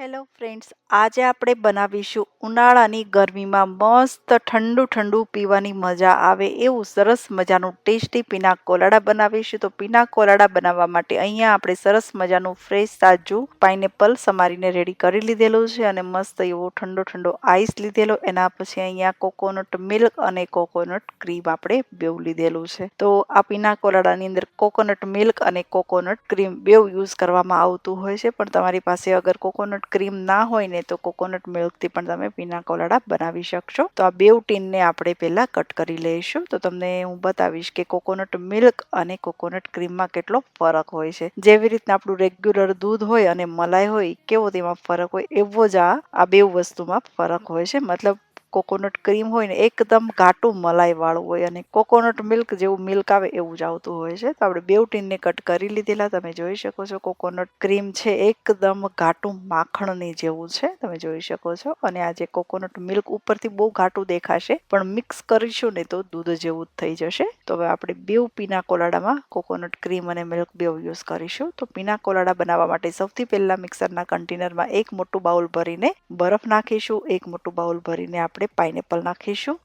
Hello friends આજે આપણે બનાવીશું ઉનાળાની ગરમીમાં મસ્ત ઠંડુ ઠંડુ પીવાની મજા આવે એવું સરસ મજાનું ટેસ્ટી પીના કોલાડા બનાવીશું. તો પીના કોલાડા બનાવવા માટે અહીંયા આપણે સરસ મજાનું ફ્રેશ તાજું પાઇનેપલ સમારીને રેડી કરી લીધેલું છે અને મસ્ત એવો ઠંડો ઠંડો આઈસ લીધેલો. એના પછી અહીંયા કોકોનટ મિલ્ક અને કોકોનટ ક્રીમ આપણે બેવ લીધેલું છે. તો આ પીના કોલાડાની અંદર કોકોનટ મિલ્ક અને કોકોનટ ક્રીમ બેવ યુઝ કરવામાં આવતું હોય છે. પણ તમારી પાસે અગર કોકોનટ ક્રીમ ના હોય ને તો કોકોનટ મિલ્કથી પણ તમે પીના કોલાડા બનાવી શકશો. તો આ બે ટીનને આપણે પહેલાં કટ કરી લઈશું. તો તમને હું બતાવીશ કે કોકોનટ મિલ્ક અને કોકોનટ ક્રીમમાં કેટલો ફરક હોય છે. જેવી રીતના આપણું રેગ્યુલર દૂધ હોય અને મલાઈ હોય, કેવો તેમાં ફરક હોય એવો જ આ આ બે વસ્તુમાં ફરક હોય છે. મતલબ કોકોનટ ક્રીમ હોય ને, એકદમ ઘાટું મલાઈવાળું હોય અને કોકોનટ મિલ્ક જેવું મિલ્ક આવે એવું જ આવતું હોય છે. તો આપણે બેવ ટીનને કટ કરી લીધેલા, તમે જોઈ શકો છો કોકોનટ ક્રીમ છે, એકદમ ઘાટું માખણની જેવું છે, તમે જોઈ શકો છો. અને આ જે કોકોનટ મિલ્ક ઉપરથી બહુ ઘાટું દેખાશે, પણ મિક્સ કરીશું ને તો દૂધ જેવું જ થઈ જશે. તો હવે આપણે બેવ પીના કોલાડામાં કોકોનટ ક્રીમ અને મિલ્ક બેવ યુઝ કરીશું. તો પીના કોલાડા બનાવવા માટે સૌથી પહેલા મિક્સરના કન્ટેનરમાં એક મોટું બાઉલ ભરીને બરફ નાખીશું. એક મોટું બાઉલ ભરીને આપણે પાઇનેપલ નાખીશું.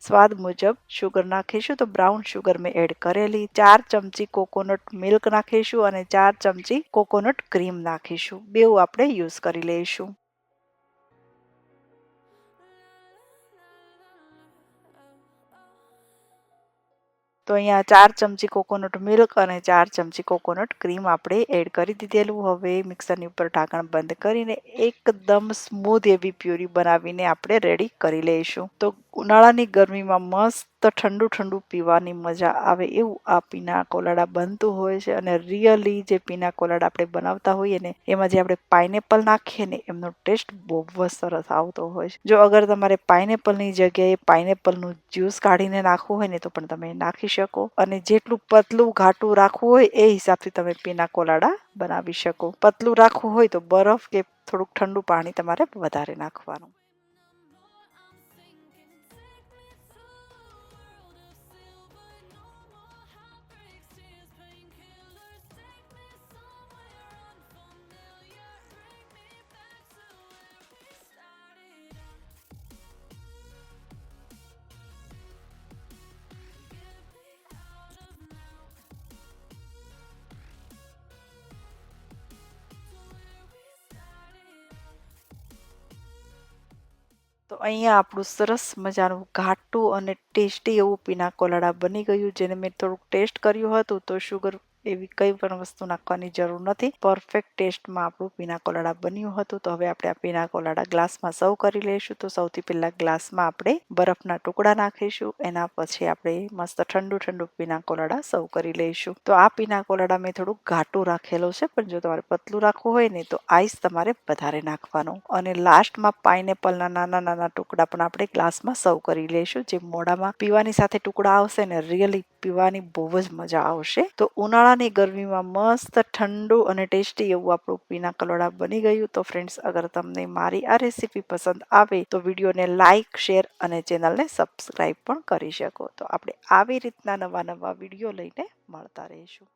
સ્વાદ મુજબ શુગર નાખીશું તો બ્રાઉન શુગર મેં એડ કરેલી. ચાર ચમચી કોકોનટ મિલ્ક નાખીશું અને ચાર ચમચી કોકોનટ ક્રીમ નાખીશું. બેઉ આપણે યુઝ કરી લઈશું. તો અહીંયા ચાર ચમચી કોકોનટ મિલ્ક અને ચાર ચમચી કોકોનટ ક્રીમ આપણે એડ કરી દીધેલું. હવે મિક્સરની ઉપર ઢાંકણ બંધ કરીને એકદમ સ્મૂધ એવી પ્યુરી બનાવીને આપણે રેડી કરી લઈશું. તો ઉનાળાની ગરમીમાં મસ્ત ઠંડુ ઠંડુ પીવાની મજા આવે એવું આ પીના કોલાડા બનતું હોય છે અને રિયલી જે પીના કોલાડા આપણે બનાવતા હોઈએ ને, એમાં જે આપણે પાઇનેપલ નાખીએ ને, એમનો ટેસ્ટ બહુ જ સરસ આવતો હોય છે. જો અગર તમારે પાઇનેપલની જગ્યાએ પાઇનેપલનું જ્યુસ કાઢીને નાખવું હોય ને, તો પણ તમે નાખી શકો અને જેટલું પતલું ઘાટું રાખવું હોય, એ હિસાબથી તમે પીના કોલાડા બનાવી શકો. પતલું રાખવું હોય તો બરફ કે થોડુંક ઠંડુ પાણી તમારે વધારે નાખવાનું. તો અહીંયા આપણું સરસ મજાનું ઘાટું અને ટેસ્ટી એવું પીના કોલાડા બની ગયું, જેને મેં થોડુંક ટેસ્ટ કર્યું હતું, તો શુગર એવી કંઈ પણ વસ્તુ નાખવાની જરૂર નથી. પરફેક્ટ ટેસ્ટમાં આપણું પીના કોલાડા બન્યું હતું. તો હવે આપણે આ પીના કોલાડા ગ્લાસમાં સર્વ કરી લઈશું. તો સૌથી પહેલાં ગ્લાસમાં આપણે બરફના ટુકડા નાખીશું. એના પછી આપણે મસ્ત ઠંડુ ઠંડુ પીના કોલાડા સર્વ કરી લઈશું. તો આ પીના કોલાડા મેં થોડું ઘાટું રાખેલો છે. પણ જો તમારે પતલું રાખવું હોય ને, તો આઈસ તમારે વધારે નાખવાનું. અને લાસ્ટમાં પાઇનેપલના નાના નાના ટુકડા પણ આપણે ગ્લાસમાં સર્વ કરી લઈશું. જે મોડામાં પીવાની સાથે ટુકડા આવશે ને રિયલી પીવાની બહુ જ મજા આવશે. તો ઉનાળાની ગરમીમાં મસ્ત ઠંડુ અને ટેસ્ટી એવું આપણું પીના કલોડા બની ગયું. તો ફ્રેન્ડ્સ અગર તમને મારી આ રેસીપી પસંદ આવે, તો વિડીયોને લાઇક શેર અને ચેનલને સબસ્ક્રાઈબ પણ કરી શકો. તો આપણે આવી રીતના નવા નવા વીડિયો લઈને મળતા રહીશું.